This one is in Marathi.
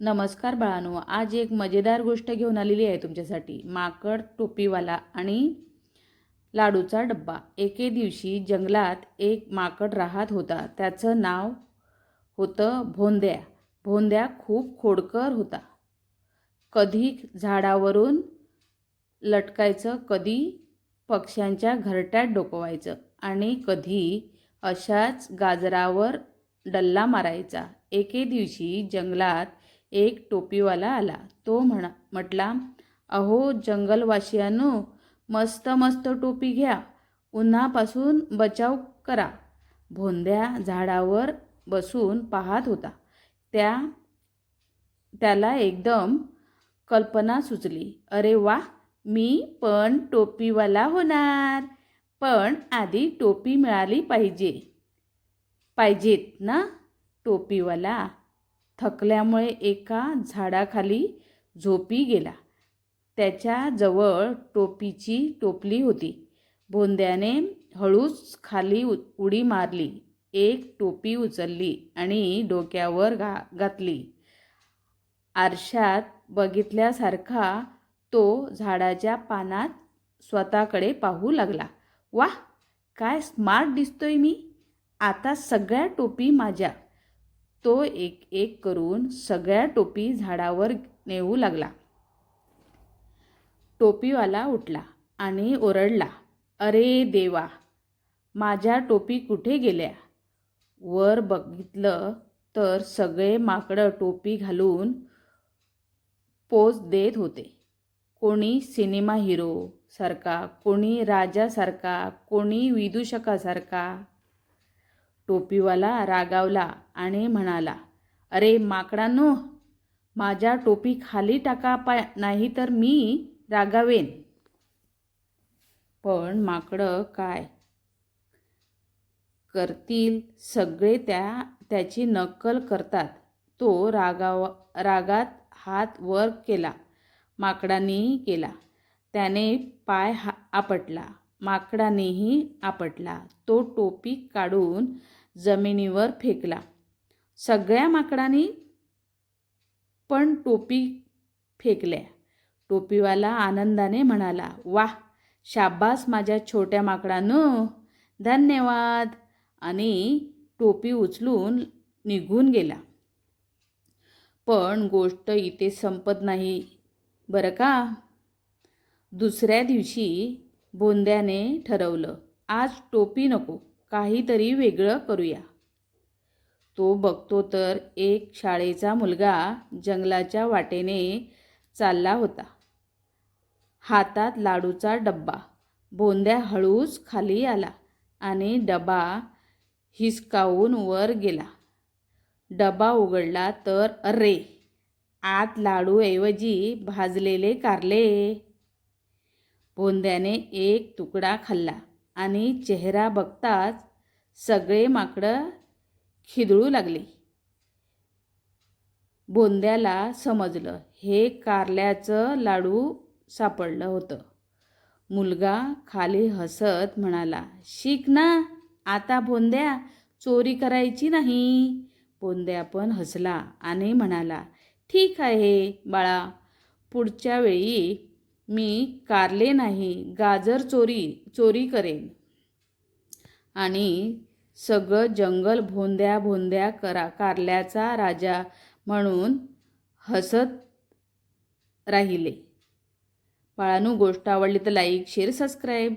नमस्कार बाळानो आज एक मजेदार गोष्ट घेऊन आलेली आहे तुमच्यासाठी. माकड टोपीवाला आणि लाडूचा डब्बा. एके दिवशी जंगलात एक माकड राहत होता. त्याचं नाव होतं भोंद्या. भोंद्या खूप खोडकर होता. कधी झाडावरून लटकायचं कधी पक्ष्यांच्या घरट्यात डोकवायचं आणि कधी अशाच गाजरावर डल्ला मारायचा. एके दिवशी जंगलात एक टोपीवाला आला. तो म्हणा म्हटला अहो जंगलवासियांनो मस्त मस्त टोपी घ्या. उन्हापासून बचाव करा. भोंद्या झाडावर बसून पाहत होता. त्या त्याला एकदम कल्पना सुचली. अरे वा मी पण टोपीवाला होणार. पण आधी टोपी मिळाली पाहिजे पाहिजेत ना टोपीवाला? थकल्यामुळे एका झाडाखाली झोपी गेला. त्याच्याजवळ टोपीची टोपली होती. भोंद्याने हळूच खाली उ उडी मारली. एक टोपी उचलली आणि डोक्यावर घा घातली. आरशात बघितल्यासारखा तो झाडाच्या पानात स्वतःकडे पाहू लागला. वाह! काय स्मार्ट दिसतोय मी. आता सगळ्या टोपी माझ्या. तो एक एक करून सगळ्या टोपी झाडावर नेऊ लागला. टोपीवाला उठला आणि ओरडला अरे देवा माझ्या टोपी कुठे गेल्या? वर बघितलं तर सगळे माकडं टोपी घालून पोज देत होते. कोणी सिनेमा हिरो सारखा कोणी राजासारखा कोणी विदूषकासारखा टोपीवाला रागावला आणि म्हणाला अरे माकडांनो माझ्या टोपी खाली टाका पा नाही तर मी रागावेन. पण माकडं काय करतील सगळे त्या त्याची नक्कल करतात. तो रागाव रागात हात वर केला माकडांनी केला. त्याने पाय हा आपटला. माकडानेही आपटला. तो टोपी काढून जमिनीवर फेकला. सगळ्या माकडांनी पण टोपी फेकल्या. टोपीवाला आनंदाने म्हणाला वाह शाबास माझ्या छोट्या माकडानं. धन्यवाद. आणि टोपी उचलून निघून गेला. पण गोष्ट इथे संपत नाही बरं का? दुसऱ्या दिवशी बोंद्याने ठरवलं आज टोपी नको. काहीतरी वेगळं करूया. तो बघतो तर एक शाळेचा मुलगा जंगलाच्या वाटेने चालला होता. हातात लाडूचा डब्बा. बोंद्या हळूच खाली आला आणि डबा हिसकावून वर गेला. डबा उघडला तर अरे आत लाडूऐवजी भाजलेले कारले. बोंद्याने एक तुकडा खाल्ला. आणि चेहरा बघताच सगळे माकडं खिदळू लागले. बोंद्याला समजलं हे कारल्याचं लाडू सापडलं होतं. मुलगा खाली हसत म्हणाला शिक ना आता बोंद्या चोरी करायची नाही. बोंद्या पण हसला आणि म्हणाला ठीक आहे बाळा. पुढच्या वेळी मी कारले नाही गाजर चोरी चोरी करेन. आणि सगळं जंगल भोंद्या भोंद्या करा कारल्याचा राजा म्हणून हसत राहिले. बाळानू गोष्ट आवडली तर लाईक शेअर सबस्क्राईब